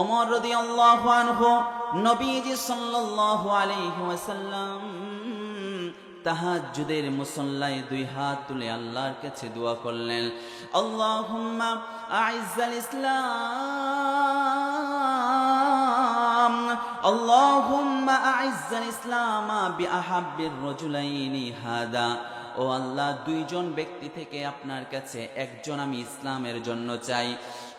ওমর রাদিয়াল্লাহু আনহু, নবীজি সাল্লাল্লাহু আলাইহি ওয়াসাল্লাম তাহাজ্জুদের দুই হাত তুলে আল্লাহর কাছে দোয়া করলেন, আল্লাহুম্মা আইজ্জাল ইসলাম, আল্লাহুম্মা আইজ্জাল ইসলাম বিআহাব্বির রাজুলাইনি হাদা। ও আল্লাহ, দুইজন ব্যক্তি থেকে আপনার কাছে একজন আমি ইসলামের জন্য চাই।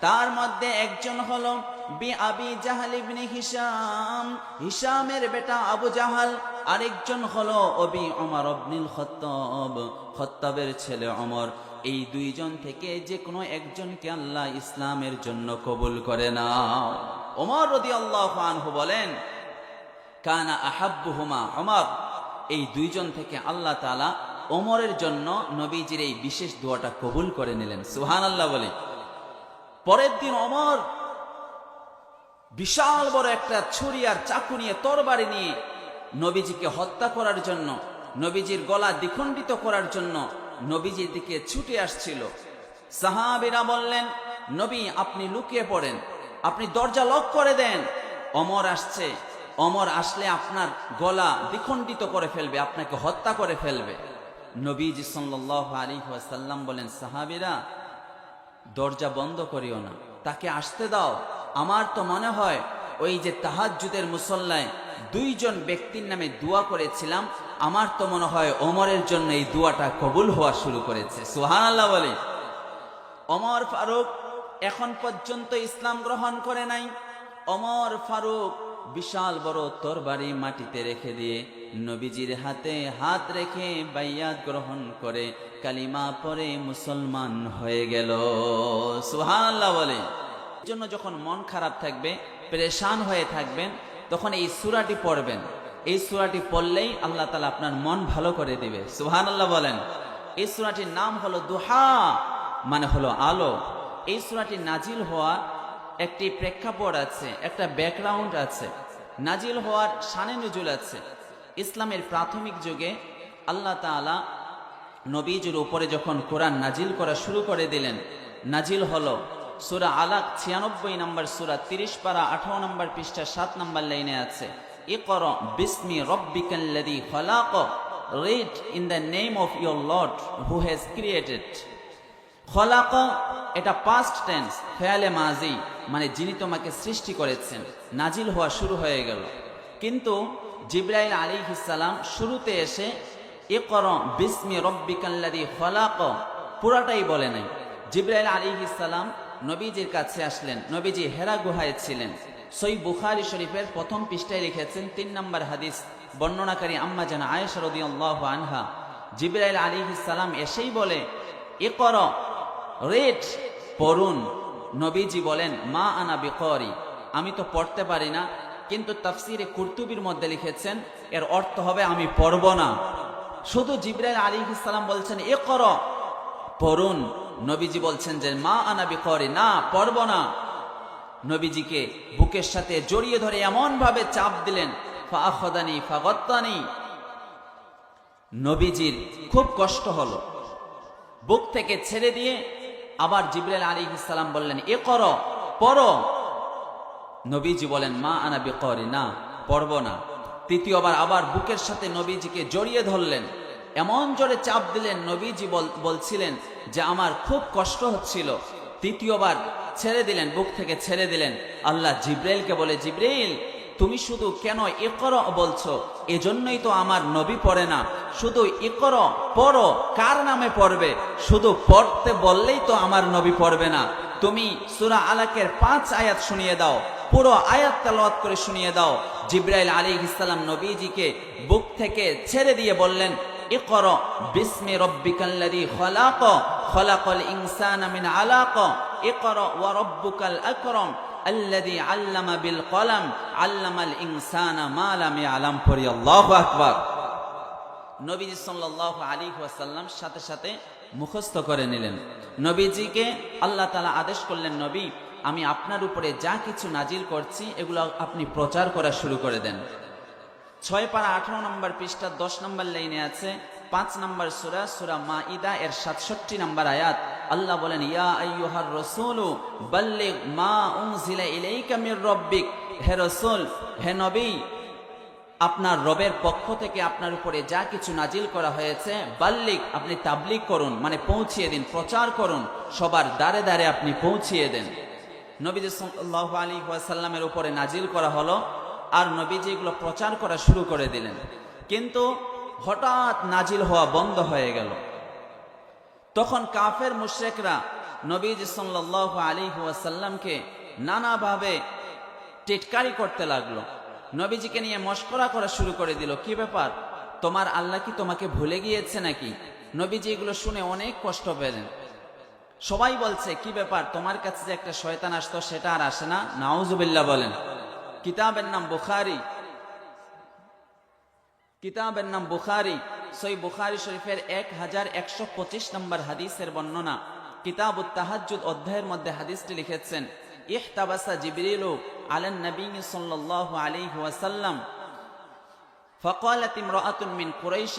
তার মধ্যে একজন হলো বি আবি জাহাল ইবনে হিশাম, হিশামের বেটা আবু জাহাল। আরেকজন হলো অবি ওমর ইবনুল খত্তাব, খত্তাবের ছেলে অমর এই দুইজন থেকে যে কোনো একজনকে আল্লাহ ইসলামের জন্য কবুল করে না ওমর আল্লাহ আনহু বলেন, কানা আহাব্বুহুমা ওমর। এই দুইজন থেকে আল্লাহ তাআলা ওমরের জন্য নবীজির এই বিশেষ দোয়াটা কবুল করে নিলেন। সুবহানাল্লাহ বলে পরের দিন অমর বিশাল বড় একটা ছুরি আর চাকু নিয়ে, তরবারি নিয়ে নবীজিকে হত্যা করার জন্য, নবীজির গলা দ্বিখণ্ডিত করার জন্য নবীজির দিকে ছুটে আসছিল। সাহাবিরা বললেন, নবী, আপনি লুকিয়ে পড়েন, আপনি দরজা লক করে দেন। অমর আসছে। অমর আসলে আপনার গলা দ্বিখণ্ডিত করে ফেলবে, আপনাকে হত্যা করে ফেলবে। নবীজি সাল্লাল্লাহু আলাইহি ওয়াসাল্লাম বলেন, সাহাবিরা, দরজা বন্ধ করিও না। তাকে আসতে দাও। আমার তো মনে হয় ওই যে তাহাজ্জুদের মুসল্লায় দুইজন ব্যক্তির নামে দোয়া করেছিলাম, আমার তো মনে হয় ওমরের জন্য এই দোয়াটা কবুল হওয়া শুরু করেছে। সুহানাল্লাহ বলে। অমর ফারুক এখন পর্যন্ত ইসলাম গ্রহণ করে নাই। অমর ফারুক বিশাল বড় তরবারি মাটিতে রেখে দিয়ে নবীজির হাতে হাত রেখে বাইয়াত গ্রহণ করে কালিমা পরে মুসলমান হয়ে গেল। সুহানাল্লাহ বলে। জন্য যখন মন খারাপ থাকবে, পরেশান হয়ে থাকবেন, তখন এই সুরাটি পড়বেন। এই সুরাটি পড়লেই আল্লাহ তালা আপনার মন ভালো করে দিবে। সুহান আল্লাহ বলেন। এই সুরাটির নাম হলো দুহা মানে হলো আলো। এই সুরাটি নাজিল হওয়ার একটি প্রেক্ষাপট আছে, একটা ব্যাকগ্রাউন্ড আছে। নাজিল হওয়ার সানে নজুল আছে। ইসলামের প্রাথমিক যুগে আল্লাহ তাআলা নবীজুর উপরে যখন কোরআন নাজিল করা শুরু করে দিলেন, নাজিল হলো সুরা আলাক ছিয়ানব্বই নম্বর সুরা, তিরিশ পারা আঠারো নম্বর পৃষ্ঠা, সাত নম্বর লাইনে আছে। ইকর বিসমি রব্বিকাল্লাদি খলাক read in the name of your lord who has created খলাক, এটা পাস্ট টেন্স ফেয়ালে মাজি। মানে যিনি তোমাকে সৃষ্টি করেছেন, নাজিল হওয়া শুরু হয়ে গেল। কিন্তু জিব্রাইল আলী ইসালাম শুরুতে এসে, ইকর বিসমি রব্বিকাল্লাদি খলাক পুরাটাই বলে নাই। জিব্রাইল আলী ইসালাম নবীজির কাছে আসলেন, নবীজি হেরা গুহায় ছিলেন। সই বুখারি শরীফের প্রথম পৃষ্ঠায় লিখেছেন তিন নম্বর হাদিস, বর্ণনাকারী আম্মা যেন আয়েশা রদিয়াল্লাহু আনহা। জিব্রাইল আলী সালাম এসেই বলে এ কর রেট পড়ুন নবীজি বলেন, মা আনা বিকরি। আমি তো পড়তে পারি না, কিন্তু তাফসিরে কুর্তুবির মধ্যে লিখেছেন, এর অর্থ হবে আমি পড়ব না। শুধু জিব্রাইল আলী সালাম বলছেন এ কর পড়ুন। নবীজি বলছেন যে, মা আনা করে না, পড়ব না। নবীজিকে বুকের সাথে জড়িয়ে ধরে এমন ভাবে চাপ দিলেন ফাখদানি ফাগত্তানি। নবীজির খুব কষ্ট হলো। বুক থেকে ছেড়ে দিয়ে আবার জিব্রাইল আলী ইসালাম বললেন এ কর পড়ো। নবীজি বলেন, মা আনাবি করি না, পড়ব না। তৃতীয়বার আবার বুকের সাথে নবীজিকে জড়িয়ে ধরলেন। এমন জোরে চাপ দিলেন, নবীজি বলছিলেন যে, আমার খুব কষ্ট হচ্ছিল। তৃতীয়বার ছেড়ে দিলেন, বুক থেকে ছেড়ে দিলেন। আল্লাহ জিব্রাইলকে বলে, জিব্রাইল তুমি শুধু কেন একর বলছো? এজন্যই তো আমার নবী পড়ে না। শুধু একর পড়ো, কার নামে পড়বে? শুধু পড়তে বললেই তো আমার নবী পড়বে না। তুমি সুরা আলাকের পাঁচ আয়াত শুনিয়ে দাও। পুরো আয়াত তালাওয়াত করে শুনিয়ে দাও। জিব্রাইল আলী ইসলাম নবীজিকে বুক থেকে ছেড়ে দিয়ে বললেন, ইকর বিস্মে রব্বিকাল্লাদি খলাক, খলাকল ইনসান আমিন আলাক, ইকর ওয়া রব্বুকাল আকরম। আল্লাদি আল্লামা বিল কলাম, আল্লামাল ইনসানা মালামে আলাম পড়ি, আল্লাহ আকবর। নবীজি সাল্লাহ আলী ওয়াসাল্লাম সাথে সাথে মুখস্থ করে নিলেন। নবীজিকে আল্লাহ তালা আদেশ করলেন, নবী, আমি আপনার উপরে যা কিছু নাজিল করছি, এগুলো আপনি প্রচার করা শুরু করে দেন। ছয় পারা আঠারো নম্বর পৃষ্ঠা দশ নম্বর লাইনে আছে, পাঁচ নম্বর সুরা সুরা মা ইদা এর সাতষট্টি নম্বর আয়াত। আল্লাহ বলেন, ইয়া আইয়ুহার রাসূলু, বাল্লিগ মা উনজিলা ইলাইকা মির রাব্বিক। হে রাসূল, হে নবী, আপনার রবের পক্ষ থেকে আপনার উপরে যা কিছু নাজিল করা হয়েছে বাল্লিক আপনি তাবলিক করুন মানে পৌঁছিয়ে দিন, প্রচার করুন, সবার দ্বারে দ্বারে আপনি পৌঁছিয়ে দেন। নবীজি সাল্লাহ আলী ওয়াসাল্লামের উপরে নাজিল করা হলো, আর নবীজি এগুলো প্রচার করা শুরু করে দিলেন। কিন্তু হঠাৎ নাজিল হওয়া বন্ধ হয়ে গেল। তখন কাফের মুশরেকরা নবীজি সাল্লাহ আলী ওয়াসাল্লামকে নানাভাবে টিটকারি করতে লাগল। নবীজিকে নিয়ে মস্করা করা শুরু করে দিল। কি ব্যাপার? তোমার আল্লাহ কি তোমাকে ভুলে গিয়েছে নাকি? নবীজি এগুলো শুনে অনেক কষ্ট পেলেন। সবাই বলছে, কি ব্যাপার? তোমার কাছে যে একটা শয়তান আসতো, সেটা আর আসে না? নাউজুবিল্লাহ বলেন। কিতাবের নাম বুখারি। কিতাবের নাম বুখারি। সই বুখারি শরীফের এক হাজার একশো পঁচিশ নম্বর হাদিসের বর্ণনা কিতাব তাহাজুদ অধ্যায়ের মধ্যে হাদিসটি লিখেছেন ইহতাবাসা জিবরিলু আলান নবী সাল্লাল্লাহু আলাইহি ওয়াসাল্লাম فقالت امرأة من قريش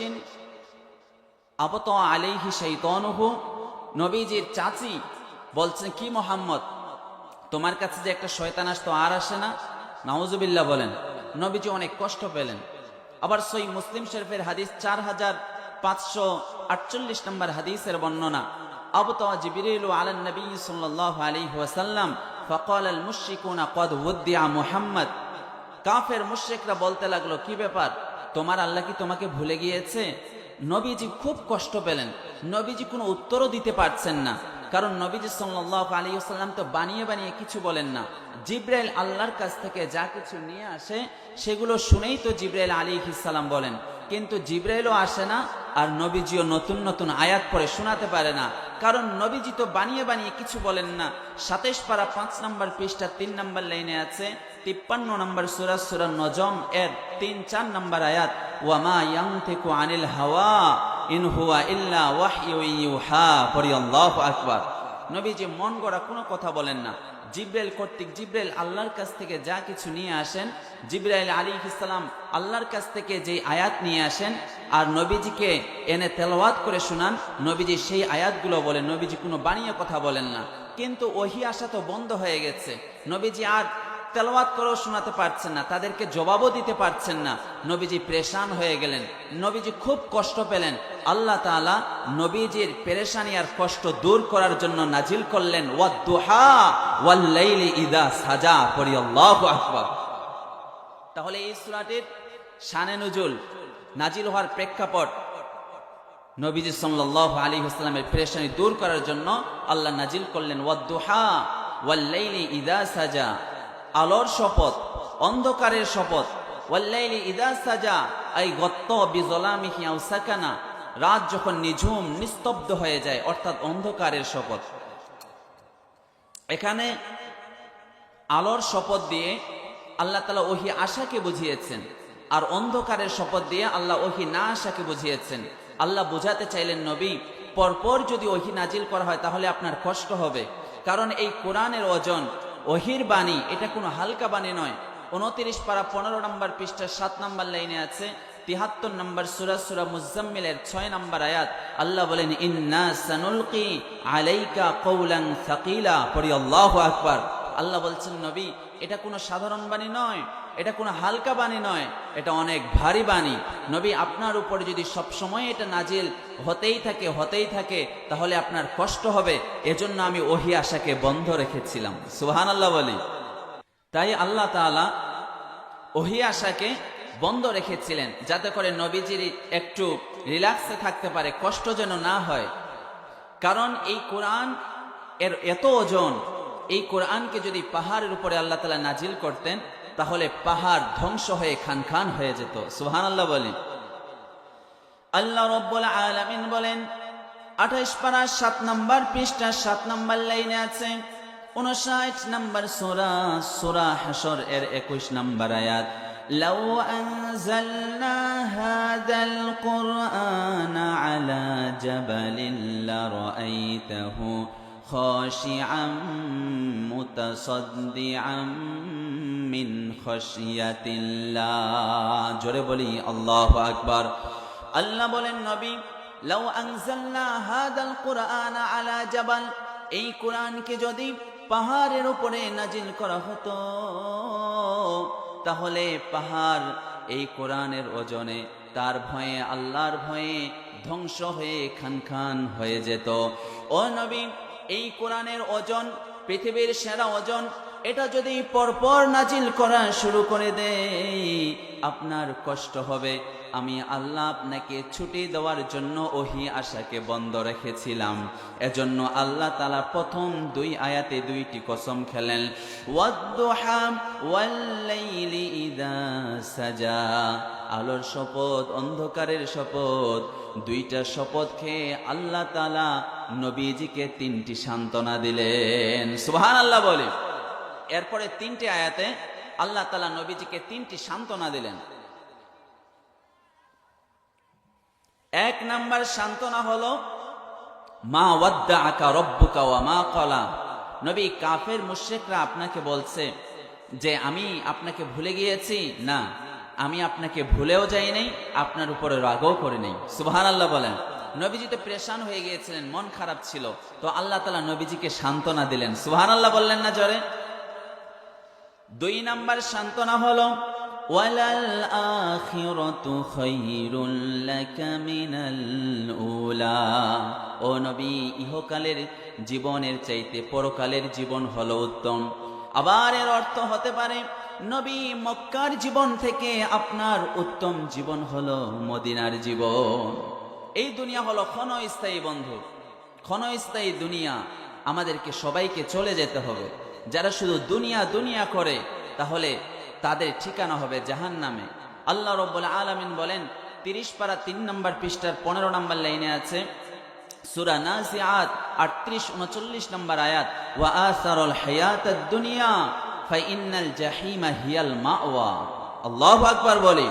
أبطأ عليه شيطانه নবীজির চাচি বলছেন কি মোহাম্মদ তোমার কাছে যে একটা শয়তান আসতো আর আসে না নাউজুবিল্লাহ বলেন নবীজি অনেক কষ্ট পেলেন আবার সই মুসলিম শরীফের হাদিস চার হাজার পাঁচশো আটচল্লিশ নম্বর হাদিসের বর্ণনা। আবতা জিবিরিল আলান নবী সাল্লাল্লাহু আলাইহি ওয়াসাল্লাম ফাকাল আল মুশরিকুনা কদ উদ্দিয়া মুহাম্মদ। কাফের মুশরিকরা বলতে লাগল, কি ব্যাপার? তোমার আল্লাহ কি তোমাকে ভুলে গিয়েছে? নবীজি খুব কষ্ট পেলেন। নবীজি কোনো উত্তরও দিতে পারছেন না। কারণ নবীজি সাল্লাল্লাহু আলাইহি ওয়াসাল্লাম তো বানিয়ে বানিয়ে কিছু বলেন না। জিব্রাইল আল্লাহর কাছ থেকে যা কিছু নিয়ে আসে, সেগুলো শুনেই তো জিব্রাইল আলাইহিস সালাম বলেন। কিন্তু জিব্রাইলও আসে না, আর নবীজিও নতুন নতুন আয়াত পরে শোনাতে পারে না। কারণ নবীজি তো বানিয়ে বানিয়ে কিছু বলেন না। সাতাইশ পারা পাঁচ নম্বর পৃষ্ঠা তিন নম্বর লাইনে আছে, তিপ্পান্ন নম্বর সুরা সুরা নজম এর তিন চার নম্বর আয়াত ওয়ামা ইয়াংতিকু আনিল হাওয়া ইন হুয়া ইল্লা ওয়াহয়ু ইউহা, পড়ি আল্লাহু আকবার। নবীজি মন গড়া কোনো কথা বলেন না। জিব্রাইল কর্তৃক, জিব্রাইল আল্লাহর কাছ থেকে যা কিছু নিয়ে আসেন, জিব্রাইল আলী ইসলাম আল্লাহর কাছ থেকে যে আয়াত নিয়ে আসেন, আর নবীজিকে এনে তেলাওয়াত করে শোনান, নবীজি সেই আয়াতগুলো বলেন। নবীজি কোনো বানিয়ে কথা বলেন না। কিন্তু ওহি আসা তো বন্ধ হয়ে গেছে। নবীজি আর তেলাওয়াত করেও শোনাতে পারছেন না, তাদেরকে জবাবও দিতে পারছেন না। নবীজি প্রেশান হয়ে গেলেন। নবীজি খুব কষ্ট পেলেন। আল্লাহ তাআলা নবীজির পেরেশানি আর কষ্ট দূর করার জন্য নাজিল করলেন ইদা সাজা তাহলে এই সূরাটির শানে নজুল নাজিল হওয়ার প্রেক্ষাপট নবীজি সাল্লাল্লাহু আলাইহি ওয়াসাল্লামের পেরেশানি দূর করার জন্য আল্লাহ নাজিল করলেন, ওয়াদ্দুহা ওয়াল্লাইলি ইদা সাজা। আলোর শপথ, অন্ধকারের শপথ। ওয়াল্লাইলি ইদা সাজা, আই গত্ত বিজলামিহি রাত যখন নিঝুম, নিস্তব্ধ হয়ে যায়, অর্থাৎ অন্ধকারের শপথ। এখানে আলোর শপথ দিয়ে আল্লাহ তালা ওহি আশাকে বুঝিয়েছেন, আর অন্ধকারের শপথ দিয়ে আল্লাহ ওহি না আশাকে বুঝিয়েছেন। আল্লাহ বোঝাতে চাইলেন, নবী, পরপর যদি ওহি নাজিল করা হয়, তাহলে আপনার কষ্ট হবে। কারণ এই কোরআনের ওজন ওহির বাণী, এটা কোনো হালকা বাণী নয়। উনত্রিশ পারা পনেরো নম্বর পৃষ্ঠার সাত নম্বর লাইনে আছে, তিহাত্তর নম্বর সুরা সুরা মুজাম্মিলের ছয় নম্বর আয়াত। আল্লাহ বলেন, ইন্না সানুলকি আলাইকা কৌলাং সাকিলা। পড়ি, আল্লাহ আকবার। আল্লাহ বলছেন, নবী, এটা কোনো সাধারণ বাণী নয়। এটা কোনো হালকা বাণী নয়, এটা অনেক ভারী বাণী। নবী আপনার উপরে যদি সব সময় এটা নাজিল হতেই থাকে হতেই থাকে, তাহলে আপনার কষ্ট হবে। এজন্য আমি ওহি আশাকে বন্ধ রেখেছিলাম। সুহান আল্লাহ বলি। তাই আল্লাহ তাআলা ওহি আশাকে বন্ধ রেখেছিলেন, যাতে করে নবীজির একটু রিল্যাক্সে থাকতে পারে, কষ্ট যেন না হয়। কারণ এই কোরআন এর এত ওজন, এই কোরআনকে যদি পাহাড়ের উপরে আল্লাহ তালা নাজিল করতেন তাহলে পাহাড় ধ্বংস হয়ে খান খান হয়ে যেত সুহান আল্লাহ বলেন আল্লাহ রব্বুল আলামিন বলেন আঠাইশ পারা সাত নম্বর পৃষ্ঠা সাত নম্বর লাইনে আছে উনষাট নম্বর সোরা সোরা হাসর এর একুশ নম্বর আয়াত لو أنزلنا هذا القرآن على جبل لرأيته خاشعا متصدعا من خشية الله জোরে বলি আল্লাহু আকবার আল্লাহ বলেন নবী লাউ আনজালনা হাদাল কুরআন আলা জাবাল এই কোরআনকে যদি পাহাড়ের উপরে নাজিল করা হতো তাহলে পাহাড় এই কোরআনের ওজনে তার ভয়ে আল্লাহর ভয়ে ধ্বংস হয়ে খান খান হয়ে যেত ও নবী এই কোরআনের ওজন, পৃথিবীর সেরা ওজন, এটা যদি পরপর নাজিল করা শুরু করে দেয়, আপনার কষ্ট হবে। আমি আল্লাহ আপনাকে ছুটি দেওয়ার জন্য ওহি আশাকে বন্ধ রেখেছিলাম। এজন্য আল্লাহ তালা প্রথম দুই আয়াতে দুইটি কসম খেলেন। সাজা। আলোর শপথ, অন্ধকারের শপথ, দুইটা শপথ খেয়ে আল্লাহ তালা নবীজিকে তিনটি সান্ত্বনা দিলেন। সুবহান আল্লাহ বলে এরপরে তিনটি আয়াতে আল্লাহ তালা নবীজিকে তিনটি সান্ত্বনা দিলেন। এক নাম্বার সান্ত্বনা হলো, মা ওয়াদ্দা আকা রব্বুকা ওয়া মা কলা নবী, কাফের মুশ্রিকরা আপনাকে বলছে যে, আমি আপনাকে ভুলে গিয়েছি? না, আমি আপনাকে ভুলেও যাই নাই আপনার উপরে রাগও করে নেই সুবহান আল্লাহ বলেন। নবীজি তো প্রেশান হয়ে গিয়েছিলেন, মন খারাপ ছিল। তো আল্লাহ তালা নবীজিকে সান্ত্বনা দিলেন। সুবহান আল্লাহ বললেন না জরে? দুই নাম্বার সান্ত্বনা হলো ওয়ালাল খায়রুল লাকা মিনাল উলা। ও নবী, ইহকালের জীবনের চাইতে পরকালের জীবন হলো উত্তম। আবার এর অর্থ হতে পারে, নবী মক্কার জীবন থেকে আপনার উত্তম জীবন হলো মদিনার জীবন। এই দুনিয়া হলো ক্ষণস্থায়ী বন্ধু। ক্ষণস্থায়ী দুনিয়া আমাদেরকে সবাইকে চলে যেতে হবে। যারা শুধু দুনিয়া দুনিয়া করে, তাহলে তাদের ঠিকানা হবে জাহান নামে আল্লাহ রব্বুল আলমিন বলেন, তিরিশ পারা তিন নম্বর পৃষ্ঠার পনেরো নম্বর লাইনে আছে সুরা নাজিআত, আটত্রিশ, উনচল্লিশ নম্বর আয়াত, ওয়া আসারুল হায়াতাদ দুনিয়া ফাইন্নাল জাহিমা হিয়াল মাওয়া। আল্লাহু আকবার বলে,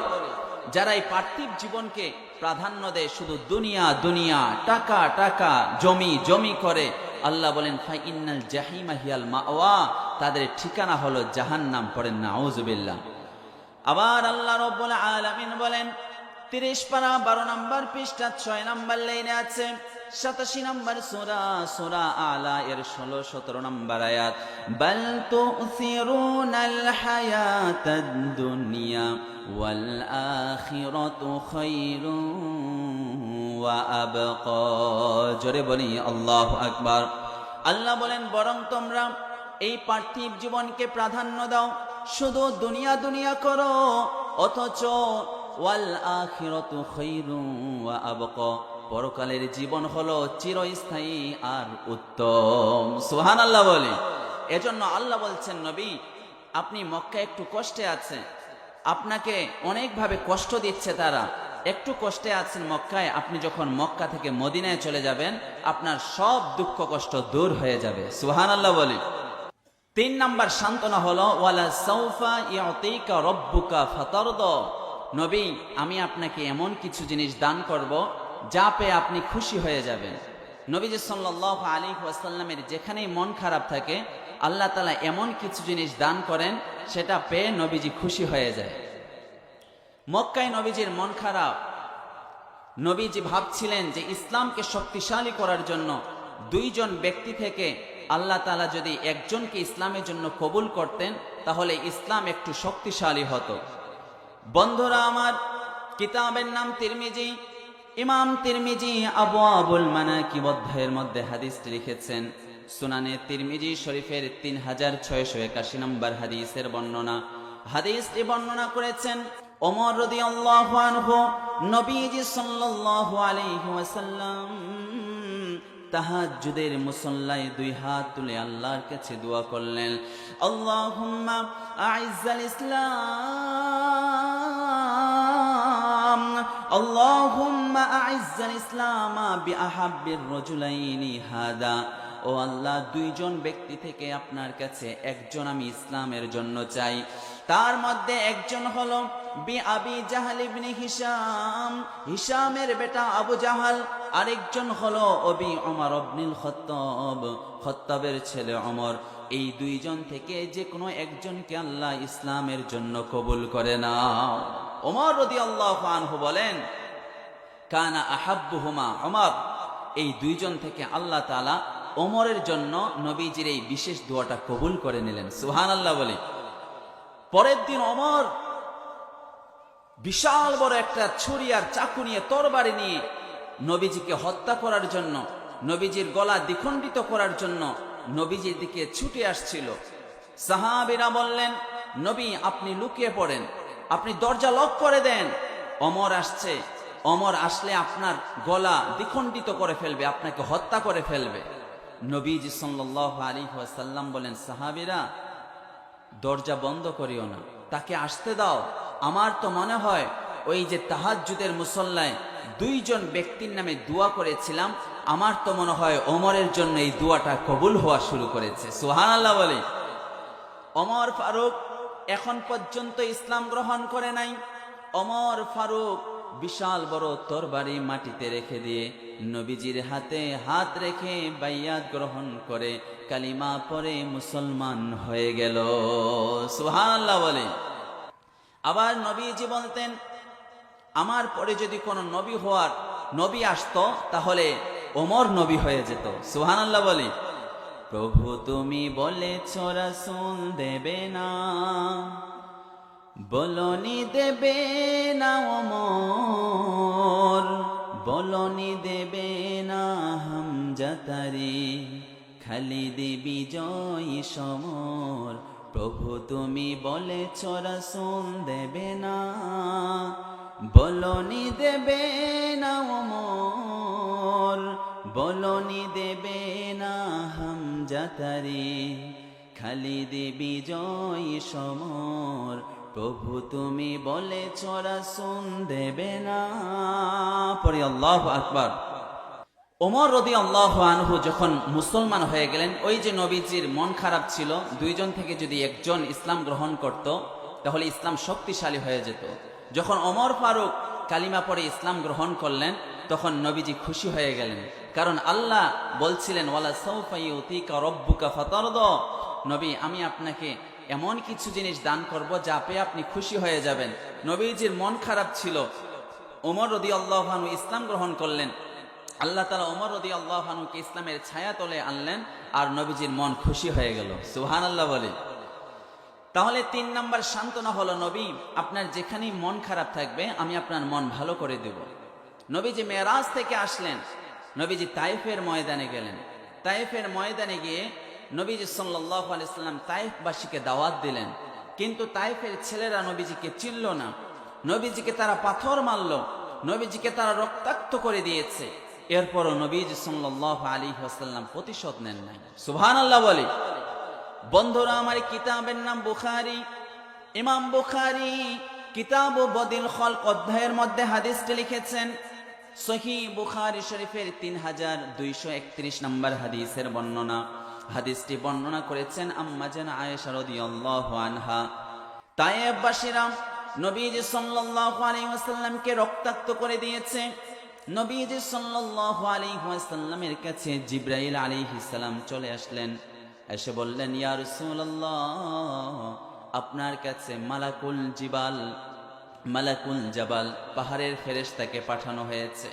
যারা এই পার্থিব জীবনকে প্রাধান্য দেয় শুধু দুনিয়া দুনিয়া, টাকা টাকা, জমি জমি করে আল্লাহ বলেন ফাই ইন্নাল জাহিমা হিয়াল মাওয়া তাদের ঠিকানা হলো জাহান্নাম, পড়েন না আবার আল্লাহ রব্বুল আলামিন বলেন, তিরিশ পারা, বারো নম্বর পৃষ্ঠা, ছয় নম্বর লাইনে আছে, সাতাশি নম্বর সোরা সোরা আলা এর ষোলো, সতেরো নম্বর আয়াত, বল তো উসিরুনাল হায়াতাদ দুনিয়া ওয়াল আখিরাতু খায়রুন জোরে বলি, আল্লাহ আকবার। আল্লাহ বলেন, বরং তোমরা এই পার্থিব জীবনকে প্রাধান্য দাও, শুধু দুনিয়া দুনিয়া করো, অথচ ওয়াল আখিরাতু পরকালের জীবন হলো চিরস্থায়ী আর উত্তম। সুবহানাল্লাহ বলে। এজন্য আল্লাহ বলছেন, নবী, আপনি মক্কা একটু কষ্টে আছে আপনাকে অনেকভাবে কষ্ট দিচ্ছে তারা। একটু কষ্টে আছেন মক্কায়, আপনি যখন মক্কা থেকে মদিনায় চলে যাবেন, আপনার সব দুঃখ কষ্ট দূর হয়ে যাবে। সুহান আল্লাহ বলি। তিন নাম্বার সান্ত্বনা হলো, ওয়ালা সৌফা ইয়াতিকা রব্বুকা ফাতারদ। নবী, আমি আপনাকে এমন কিছু জিনিস দান করব, যা পেয়ে আপনি খুশি হয়ে যাবেন। নবীজি সাল্লাহ আলী ওয়াসাল্লামের যেখানেই মন খারাপ থাকে, আল্লাহ তালা এমন কিছু জিনিস দান করেন, সেটা পেয়ে নবীজি খুশি হয়ে যায়। মক্কায় নবীজির মন খারাপ। নবীজি ভাবছিলেন যে ইসলামকে শক্তিশালী করার জন্য দুইজন ব্যক্তি থেকে আল্লাহ তালা যদি একজনকে ইসলামের জন্য কবুল করতেন, তাহলে ইসলাম একটু শক্তিশালী হতো। বন্ধুরা আমার, কিতাবের নাম তিরমিজি, ইমাম তিরমিজি আবু আবুল মানাকি অধ্যায়ের মধ্যে হাদিসটি লিখেছেন, সুনানে তিরমিজি শরীফের তিন হাজার ছয়শো একাশি নম্বর হাদিসের বর্ণনা। হাদিসটি বর্ণনা করেছেন ওমর রদি আল্লাহ নবীজি সাল্লাল্লাহু আলাইহি ওয়াসাল্লাম তাহাজ্জুদের মুসল্লায় দুই হাত তুলে আল্লাহর কাছে দোয়া করলেন। আল্লাহুম্মা আইজ্জাল ইসলাম, আল্লাহুম্মা আইজ্জাল ইসলাম বিআহাব্বির রাজুলাইনি হাদা। ও আল্লাহ, দুইজন ব্যক্তি থেকে আপনার কাছে একজন আমি ইসলামের জন্য চাই। তার মধ্যে একজন হলো বি আবি জাহাল হিসাম হিসামের বেটা আবু জাহাল, আরেকজন হলো অবি অমর ইবনুল খত্তাব। খত্তাবের ছেলে অমর এই দুইজন থেকে যে কোনো একজনকে আল্লাহ ইসলামের জন্য কবুল করে নাও। ওমর রদি আল্লাহ আনহু বলেন, কানা আহাব্বুহুমা অমর এই দুইজন থেকে আল্লাহ তালা ওমরের জন্য নবীজির এই বিশেষ দোয়াটা কবুল করে নিলেন। সুহান আল্লাহ বলে। পরের দিন অমর বিশাল বড় একটা ছুরি আর চাকু নিয়ে তরবারি নিয়ে নবীজিকে হত্যা করার জন্য, নবীজির গলা দ্বিখণ্ডিত করার জন্য নবীজির দিকে ছুটে আসছিল। সাহাবিরা বললেন, নবী, আপনি লুকিয়ে পড়েন, আপনি দরজা লক করে দেন। অমর আসছে, অমর আসলে আপনার গলা দ্বিখণ্ডিত করে ফেলবে, আপনাকে হত্যা করে ফেলবে। নবীজি সাল্লাহ আলী সাল্লাম বলেন, সাহাবিরা দরজা বন্ধ করিও না। তাকে আসতে দাও। আমার তো মনে হয় ওই যে তাহাজ্জুদের মুসল্লায় দুইজন ব্যক্তির নামে দোয়া করেছিলাম, আমার তো মনে হয় অমরের জন্য এই দোয়াটা কবুল হওয়া শুরু করেছে। সুহান আল্লাহ বলে। অমর ফারুক এখন পর্যন্ত ইসলাম গ্রহণ করে নাই। অমর ফারুক বিশাল বড় তরবারি মাটিতে রেখে দিয়ে নবীজির হাতে হাত রেখে বাইয়াত গ্রহণ করে কালিমা পরে মুসলমান হয়ে গেল। সুহানাল্লাহ বলে। আবার নবীজি বলতেন, আমার পরে যদি কোনো নবী হওয়ার নবী আসতো, তাহলে ওমর নবী হয়ে যেত। সুহানাল্লাহ বলি। প্রভু তুমি বলেছ, রাসূল দেবে না। বলনি দেবে না ওমর বলনি দেবে না হামজাতারি খালিদি জয় সমর। প্রভু তুমি বলেছ রাসূল দেবে না, বলনি দেবে না ওমর বলনি দেবে না হামজাতারি খালিদি জয় সমর। প্রভু তুমি বলে চড়া শুন দেবে না। পরে আল্লাহ আকবার। ওমর রদি আল্লাহ আনহু যখন মুসলমান হয়ে গেলেন, ওই যে নবীজির মন খারাপ ছিল, দুইজন থেকে যদি একজন ইসলাম গ্রহণ করত, তাহলে ইসলাম শক্তিশালী হয়ে যেত। যখন ওমর ফারুক কালিমা পরে ইসলাম গ্রহণ করলেন, তখন নবীজি খুশি হয়ে গেলেন। কারণ আল্লাহ বলছিলেন, ওয়ালা সৌফাই উতিকা রব্বুকা ফতরদ। নবী, আমি আপনাকে এমন কিছু জিনিস দান করব যা পেয়ে আপনি খুশি হয়ে যাবেন। নবীজির মন খারাপ ছিল। ওমর রদি আল্লাহানু ইসলাম গ্রহণ করলেন। আল্লাহ তালা ওমর রদি আল্লাহানুকে ইসলামের ছায়া তলে আনলেন আর নবীজির মন খুশি হয়ে গেল। সুহান আল্লাহ বলে। তাহলে তিন নাম্বার সান্ত্বনা হলো, নবী, আপনার যেখানেই মন খারাপ থাকবে, আমি আপনার মন ভালো করে দেব। নবীজি মেরাজ থেকে আসলেন। নবীজি তাইফের ময়দানে গেলেন। তাইফের ময়দানে গিয়ে নবীজি সাল্লাহ আলাইসাল্লাম তাইফবাসীকে দাওয়াত দিলেন। কিন্তু তাইফের ছেলেরা নবীজিকে চিনল না। নবীজিকে তারা পাথর মারল, নবীজিকে তারা রক্তাক্ত করে দিয়েছে। এরপরও নবীজি সাল্লাহ আলী হাসাল্লাম প্রতিশোধ নেন নাই। সুবহান আল্লাহ বলি, বন্ধুরা, আমার কিতাবের নাম বুখারি, ইমাম বুখারি কিতাব ও বদিল খলক অধ্যায়ের মধ্যে হাদিসটি লিখেছেন সহি বুখারি শরীফের তিন হাজার দুইশো একত্রিশ নম্বর হাদিসের বর্ণনা। হাদিসটি বর্ণনা করেছেন আম্মাজান আয়েশা রাদিয়াল্লাহু আনহা। তায়েববাসীরা নবীজি সাল্লাল্লাহু আলাইহি ওয়াসাল্লামকে রক্তাক্ত করে দিয়েছে। নবীজি সাল্লাল্লাহু আলাইহি কাছে জিব্রাইল আলাইহিস সালাম চলে আসলেন। এসে বললেন, ইয়া রাসূলুল্লাহ, আপনার কাছে মালাকুল জিবাল, মালাকুল জাবাল, পাহাড়ের ফেরেশতাকে পাঠানো হয়েছে।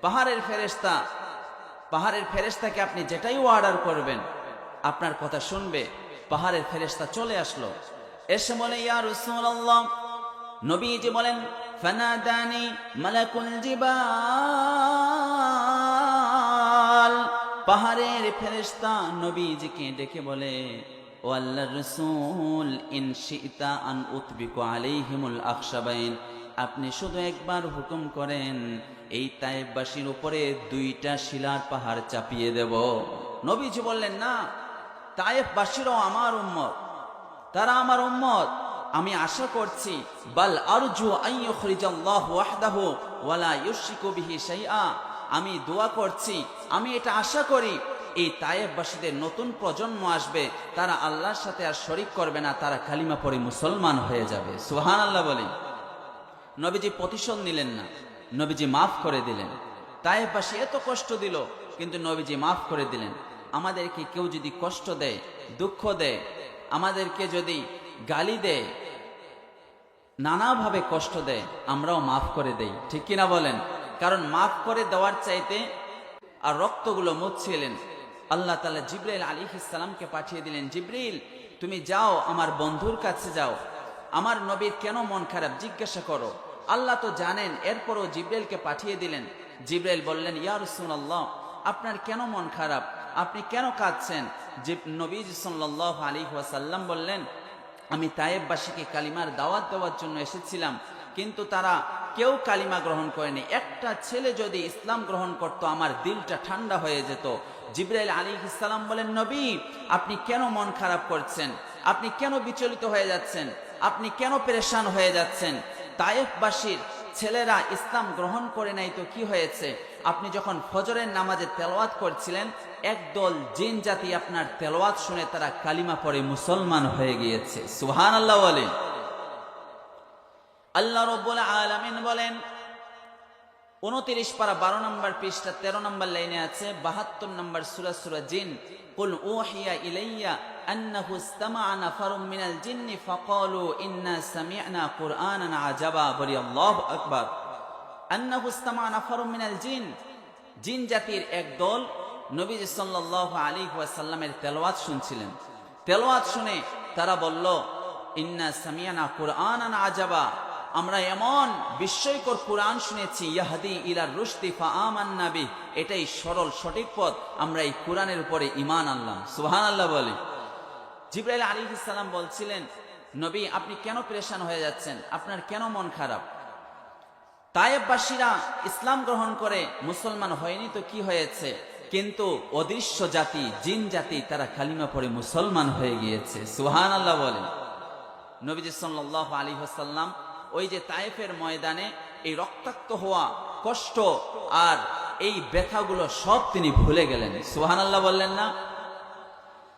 পাহাড়ের ফেরেশতা, পাহাড়ের ফেরেশতাকে আপনি যেটাই অর্ডার করবেন আপনার কথা শুনবে, পাহাড়ের ফেরেশতা চলে আসলো। এসে বলে নবীজি বলেন, ফানাদানি মালাকুল জিবাল। পাহাড়ের ফেরেশতা নবীজিকে ডেকে বলে, ও আল্লাহর রসুল, ইন শিতা আন উতবিকু আলাইহিমুল আখশাবাইন আপনি শুধু একবার হুকুম করেন, এই তাইবাসীর উপরে দুইটা শিলার পাহাড় চাপিয়ে দেব। নবীজি বললেন, না তায়েফবাসীরাও আমার উম্মত। তারা আমার উম্মত। আমি আশা করছি, বাল আরজু ওয়াহদাহু ওয়ালা ইউশরিকু বিহি শাইআ। আমি দোয়া করছি, আমি এটা আশা করি, এই তায়েববাসীদের নতুন প্রজন্ম আসবে, তারা আল্লাহর সাথে আর শরিক করবে না, তারা কালিমা পড়ে মুসলমান হয়ে যাবে। সুহান আল্লাহ বলি নবীজি প্রতিশোধ নিলেন না, নবীজি মাফ করে দিলেন। তায়েববাসী এত কষ্ট দিল, কিন্তু নবীজি মাফ করে দিলেন। আমাদেরকে কেউ যদি কষ্ট দেয়, দুঃখ দেয়, আমাদেরকে যদি গালি দেয়, নানাভাবে কষ্ট দেয়, আমরাও মাফ করে দেই। ঠিক কিনা বলেন? কারণ মাফ করে দেওয়ার চাইতে আর রক্তগুলো মুছছিলেন। আল্লাহ তালা জিব্রাইল আলী ইসালামকে পাঠিয়ে দিলেন জিব্রিল তুমি যাও, আমার বন্ধুর কাছে যাও। আমার নবীর কেন মন খারাপ? জিজ্ঞাসা করো। আল্লাহ তো জানেন, এরপরও জিব্রাইলকে পাঠিয়ে দিলেন। জিব্রাইল বললেন, ইয়া রাসূলুল্লাহ, আপনার কেন মন খারাপ? আপনি কেন কাঁদছেন? যে নবীজ সাল্লাহ আলী ওয়াসাল্লাম বললেন, আমি তায়েববাসীকে কালিমার দাওয়াত দেওয়ার জন্য এসেছিলাম, কিন্তু তারা কেউ কালিমা গ্রহণ করেনি। একটা ছেলে যদি ইসলাম গ্রহণ করত, আমার দিলটা ঠান্ডা হয়ে যেত। জিব্রাইল আলী ইসলাম বলেন, নবী, আপনি কেন মন খারাপ করছেন? আপনি কেন বিচলিত হয়ে যাচ্ছেন? আপনি কেন পেরেশান হয়ে যাচ্ছেন? তায়েফবাসীর ছেলেরা ইসলাম গ্রহণ করে নাই তো কি হয়েছে? আপনি যখন ফজরের নামাজে তেলাওয়াত করছিলেন, একদল জিন জাতি আপনার তেলাওয়াত শুনে তারা কালিমা পরে মুসলমান হয়ে গিয়েছে। সুহান আল্লাহ বলেন। আল্লাহ রব্বুল আলামিন বলেন, উনত্রিশ পারা বারো নম্বর পৃষ্ঠা তেরো নম্বর লাইনে আছে, বাহাত্তর নম্বর সুরা সুরা জিন ইলাইয়া أنه استمع نفر من الجن فقالوا إنا سمعنا قرآنا عجبا বলি الله أكبر أنه استمع نفر من الجن জিন জাতির এক দল নবীজি সাল্লাল্লাহু আলাইহি ওয়াসাল্লামের তেলাওয়াত শুনছিলেন তেলাওয়াত শুনে তারা বলল ইন্না সামিয়ানা কুরআনান আজাবা আমরা এমন বিস্ময়কর কোরআন শুনেছি ইয়াহাদি ইলার রুশদি ফা আমান্না বিহ এটাই সরল সঠিক পথ আমরা এই কোরআনের উপরে ঈমান আনলাম সুবহানাল্লাহ বলি জিব্রাইল আলাইহিস সালাম বলছিলেন, নবী, আপনি কেন পেরেশান হয়ে যাচ্ছেন? আপনার কেন মন খারাপ? তায়েববাসীরা ইসলাম গ্রহণ করে মুসলমান হয়নি তো কি হয়েছে? কিন্তু অদৃশ্য জাতি, জিন জাতি, তারা কালিমা পড়ে মুসলমান হয়ে গিয়েছে। সুহান আল্লাহ বলেন। নবীজি সাল্লাহ আলী হাসাল্লাম ওই যে তায়েফের ময়দানে এই রক্তাক্ত হওয়া কষ্ট আর এই ব্যথাগুলো সব তিনি ভুলে গেলেন। সুহান আল্লাহ বললেন না?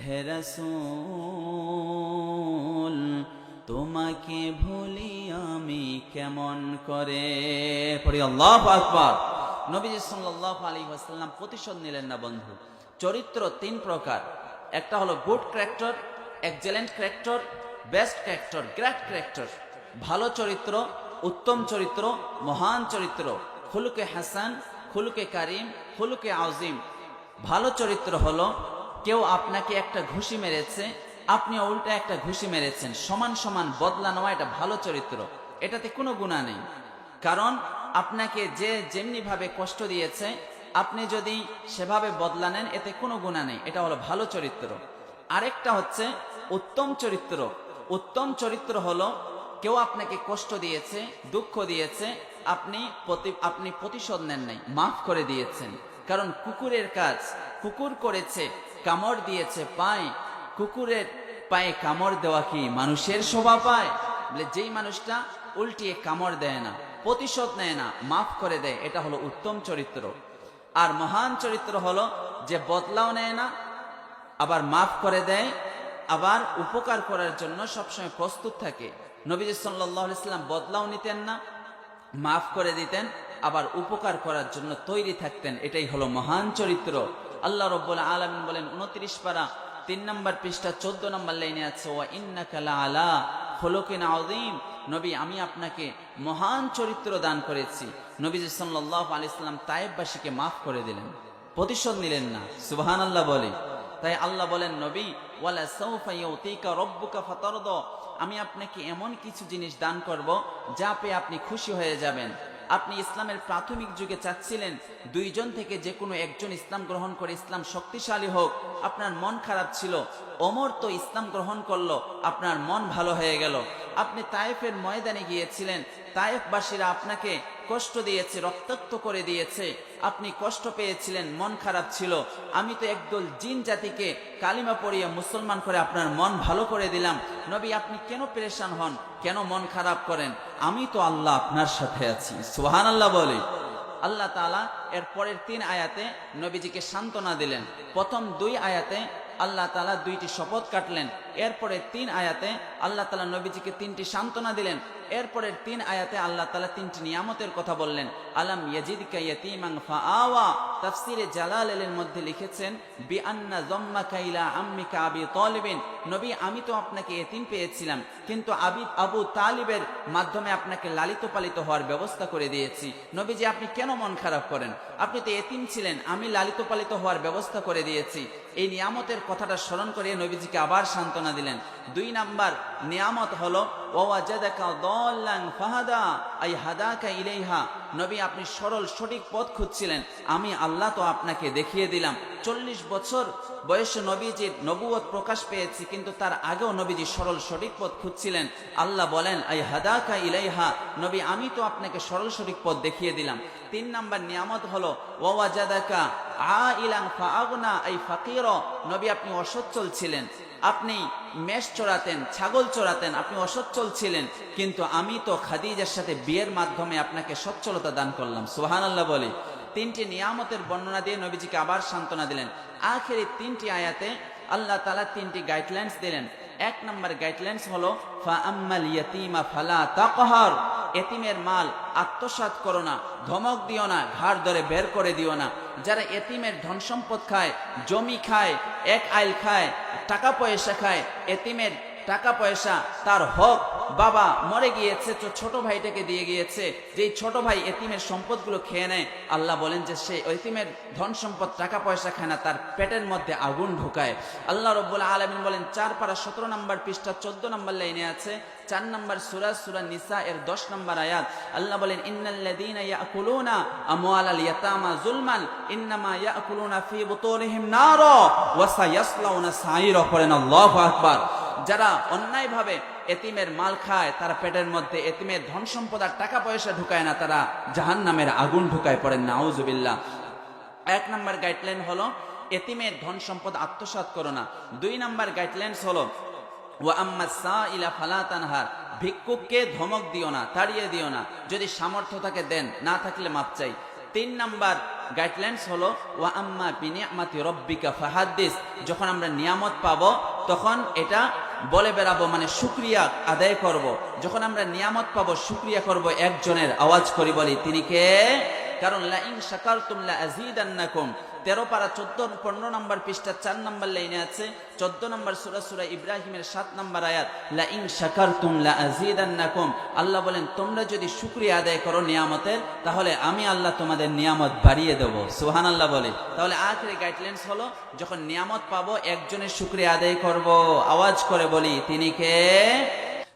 হেরাসুল তোমাকে ভুলি আমি কেমন করে? পড়ি আল্লাহ আকবার। নবীজি সাল্লাল্লাহু আলাইহি ওয়াসাল্লাম প্রতিশোধ নিলেন না বন্ধু। চরিত্র তিন প্রকার। একটা হলো good character excellent character best character great character ভালো চরিত্র, উত্তম চরিত্র, মহান চরিত্র। খুলুকে হাসান, খুলুকে কারিম, খুলুকে আজিম ভালো চরিত্র হলো কেউ আপনাকে একটা ঘুষি মেরেছে, আপনি উল্টা একটা ঘুষি মেরেছেন। সমান সমান বদলা নেওয়া এটা ভালো চরিত্র। এটাতে কোনো গুণা নেই। কারণ আপনাকে যে যেমনি ভাবে কষ্ট দিয়েছে, আপনি যদি সেভাবে বদলা নেন, এতে কোনো গুণা নেই। এটা হলো ভালো চরিত্র। আরেকটা হচ্ছে উত্তম চরিত্র। উত্তম চরিত্র হলো কেউ আপনাকে কষ্ট দিয়েছে, দুঃখ দিয়েছে, আপনি আপনি প্রতিশোধ নেন নাই, মাফ করে দিয়েছেন। কারণ কুকুরের কাজ, কুকুর করেছে কামড় দিয়েছে পায়, কুকুরের পায়ে কামড় দেওয়া কি মানুষের শোভা পায়? বলে যেই মানুষটা উল্টিয়ে কামড় দেয় না, প্রতিশোধ নেয় না, মাফ করে দেয়, এটা হলো উত্তম চরিত্র। আর মহান চরিত্র হলো যে বদলাও নেয় না, আবার মাফ করে দেয়, আবার উপকার করার জন্য সবসময় প্রস্তুত থাকে। নবীজ সাল্লাহ ইসলাম বদলাও নিতেন না, মাফ করে দিতেন, আবার উপকার করার জন্য তৈরি থাকতেন, এটাই হলো মহান চরিত্র। আল্লাহ রব্বুল আলমিন বলেন, উনত্রিশ পারা, তিন নম্বর পৃষ্ঠা, চোদ্দ নম্বর লাইনে আছে, ওয়া ইন্নাকালা আলা খোলকিন আযীম। নবী, আমি আপনাকে মহান চরিত্র দান করেছি। নবীজি সাল্লাল্লাহু আলাইহি সাল্লাম তায়েববাসীকে মাফ করে দিলেন, প্রতিশোধ নিলেন না সুবাহান আল্লাহ বলে। তাই আল্লাহ বলেন, নবী, ওয়ালা সাউফা ইউতিকা রাব্বুকা ফাতারদ। আমি আপনাকে এমন কিছু জিনিস দান করব, যা পেয়ে আপনি খুশি হয়ে যাবেন। আপনি ইসলামের প্রাথমিক যুগে চাচ্ছিলেন, দুইজন থেকে যে কোনো একজন ইসলাম গ্রহণ করে ইসলাম শক্তিশালী হোক, আপনার মন খারাপ ছিল। অমর তো ইসলাম গ্রহণ করল, আপনার মন ভালো হয়ে গেল। আপনি তায়েফের ময়দানে গিয়েছিলেন। তায়েফবাসীরা আপনাকে কষ্ট দিয়েছে, রক্তাক্ত করে দিয়েছে। আপনি কষ্ট পেয়েছিলেন, মন খারাপ ছিল। আমি তো একদল জিন জাতিকে কালিমা পড়িয়ে মুসলমান করে আপনার মন ভালো করে দিলাম। নবী, আপনি কেন পেরেশান হন? কেন মন খারাপ করেন? আমি তো আল্লাহ আপনার সাথে আছি। সুহান আল্লাহ বলে। আল্লাহ তালা এর পরের তিন আয়াতে নবীজিকে সান্ত্বনা দিলেন। প্রথম দুই আয়াতে আল্লাহ তালা দুইটি শপথ কাটলেন। এরপরে তিন আয়াতে আল্লাহ তালা নবীজিকে তিনটি সান্ত্বনা দিলেন। এরপরের তিন আয়াতে আল্লাহ তালা তিনটি নিয়ামতের কথা বললেন। আলাম ইয়াজিদকা ইয়াতীমান ফাআওয়া। জালালের মধ্যে লিখেছেন বি আন্না যাম্মাকা ইলা আম্মিকা আবি নবী, আমি তো আপনাকে এতিম পেয়েছিলাম, কিন্তু আবি আবু তালিবের মাধ্যমে আপনাকে লালিত পালিত হওয়ার ব্যবস্থা করে দিয়েছি। নবীজি, আপনি কেন মন খারাপ করেন? আপনি তো এতিম ছিলেন, আমি লালিত পালিত হওয়ার ব্যবস্থা করে দিয়েছি। এই নিয়ামতের কথাটা স্মরণ করে নবীজিকে আবার সান্ত্বনা দিলেন। দুই নাম্বার, নিয়ামত হলো নবী, আপনি সরল, সঠিক পথ খুঁজছিলেন। আমি আল্লাহ তো আপনাকে দেখিয়ে দিলাম। চল্লিশ বছর বয়সে নবীজির নবুয়ত প্রকাশ পেয়েছি, কিন্তু তার আগেও নবীজি সরল, সঠিক পথ খুঁজছিলেন। আল্লাহ বলেন, আই হাদাকা ইলাইহা। নবী, আমি তো আপনাকে সরল, সঠিক পথ দেখিয়ে দিলাম। তিন নাম্বার, নিয়ামত হলো, ওয়াজাদাকা আ ইলাং ফাআগনা, আই ফাকির। নবী, আপনি অসচ্ছল ছিলেন। আপনি মেষ চড়াতেন, ছাগল চড়াতেন, আপনি অসচ্ছল ছিলেন, কিন্তু আমি তো খাদিজার সাথে বিয়ের মাধ্যমে আপনাকে সচ্ছলতা দান করলাম। সুহান আল্লাহ বলি। তিনটি নিয়ামতের বর্ণনা দিয়ে নবীজিকে আবার সান্ত্বনা দিলেন। আখেরি তিনটি আয়াতে আল্লাহ তালা তিনটি গাইডলাইন্স দিলেন। এক নম্বর গাইডলাইন্স হলো, ফা আম্মাল ফালা তাকহার। এতিমের মাল আত্মসাত করো না, ধমক দিও না, ঘাড় ধরে বের করে দিও না। যারা এতিমের ধন সম্পদ খায়, জমি খায়, এক আইল খায়, টাকা পয়সা খায়, এতিমের টাকা পয়সা তার হক, বাবা মরে গিয়েছে, তো ছোট ভাইটাকে দিয়ে গিয়েছে। যেই ছোট ভাই এতিমের সম্পদগুলো খেয়ে নেয়, আল্লাহ বলেন যে সে এতিমের ধন সম্পদ টাকা পয়সা খায় না, তার পেটের মধ্যে আগুন ঢুকায়। আল্লাহ রব্বুল আলমিন বলেন চার পারা সতেরো নম্বর পৃষ্ঠা, চোদ্দ নম্বর লাইনে আছে, চার নম্বর সুরা সুরা নিসা এর দশ নম্বর আয়াত। আল্লাহ বলেন, ইন্নাল্লাযীনা ইয়াকুলুনা আকবার। যারা অন্যায়ভাবে এতিমের মাল খায়, তারা পেটের মধ্যে এতিমের ধন সম্পদ আর টাকা পয়সা ঢুকায় না, তারা জাহান্নামের আগুন ঢুকায় পড়েন, নাউজুবিল্লাহ। এক নম্বর গাইডলাইন হলো, এতিমের ধন সম্পদ আত্মসাৎ করো না। দুই নম্বর গাইডলাইন্স হলো ও আম্মা সা ইলা ফালা তানহার, ভিক্ষুককে ধমক দিও না, তাড়িয়ে দিও না। যদি সামর্থ্য থাকে দেন, না থাকলে মাপ চাই। তিন নাম্বার গাইডলাইন্স হলো, ওয়া আম্মা বিনিয়ামাতি রব্বিকা ফাহাদ্দিস। যখন আমরা নিয়ামত পাবো, তখন এটা বলে বেড়াবো মানে শুক্রিয়া আদায় করব। যখন আমরা নিয়ামত পাবো, শুক্রিয়া করব একজনের আওয়াজ করি বলি, তিনি কে? কারণ, লা ইন শাকারতুম লা আযীদান্নাকুম। তেরো পারা চোদ্দ, পনেরো নম্বর পৃষ্ঠা চার নম্বর লাইনে আছে, চোদ্দ নম্বর সুরা সুরা ইব্রাহিমের সাত নম্বর আয়াত লা ইন শাকারতুম লা আযীদান্নাকুম আল্লাহ বলেন, তোমরা যদি শুকরিয়া আদায় করো নিয়ামতের, তাহলে আমি আল্লাহ তোমাদের নিয়ামত বাড়িয়ে দেবো। সুহান আল্লাহ বলে। তাহলে আখেরি গাইডলাইন্স হলো, যখন নিয়ামত পাবো, একজনের শুক্রিয়া আদায় করব। আওয়াজ করে বলি, তিনি কে?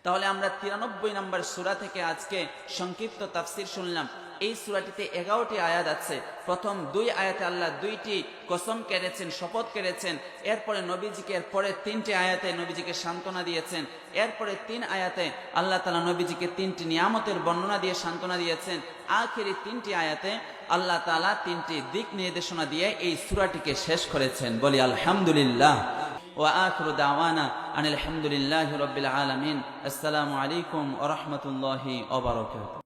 তাহলে আমরা তিরানব্বই নম্বর সুরা থেকে আজকে সংক্ষিপ্ত তাফসির শুনলাম। এই সুরাটিতে এগারোটি আয়াত আছে প্রথম দুই আয়াতে আল্লাহ দুইটি কসম কেড়েছেন শপথ কেড়েছেন এরপরে নবীজিকে এরপরে তিনটি আয়াতে নবীজিকে সান্ত্বনা দিয়েছেন এরপরে তিন আয়াতে আল্লাহ তালা নবীজিকে তিনটি নিয়ামতের বর্ণনা দিয়ে সান্ত্বনা দিয়েছেন আখেরি তিনটি আয়াতে আল্লাহ তালা তিনটি দিক নির্দেশনা দিয়ে এই সুরাটিকে শেষ করেছেন বলি আলহামদুলিল্লাহ وآخر دعوانا أن الحمد لله رب العالمين السلام عليكم ورحمة الله وبركاته